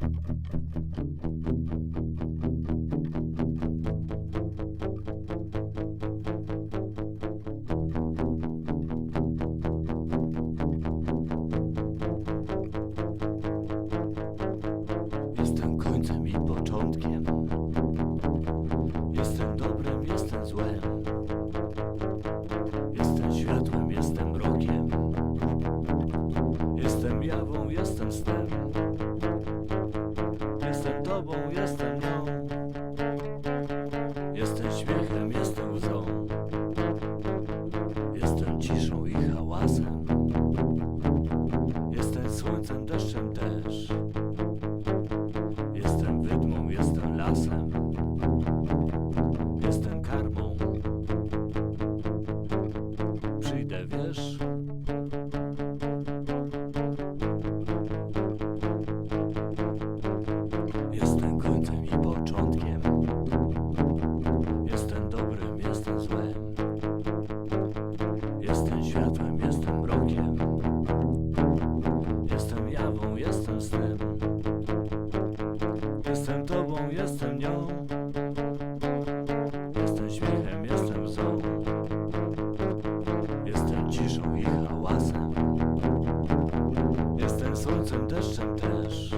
Jestem tobą, jestem nią. Jestem śmiechem, jestem łzą. Jestem ciszą i hałasem. Jestem słońcem, deszczem też. Jestem wydmą, jestem lasem. Jestem karmą. Przyjdę, wiesz? Złem. Jestem światłem, jestem mrokiem. Jestem jawą, jestem snem. Jestem tobą, jestem nią. Jestem śmiechem, jestem łzą. Jestem ciszą i hałasem. Jestem słońcem, deszczem też.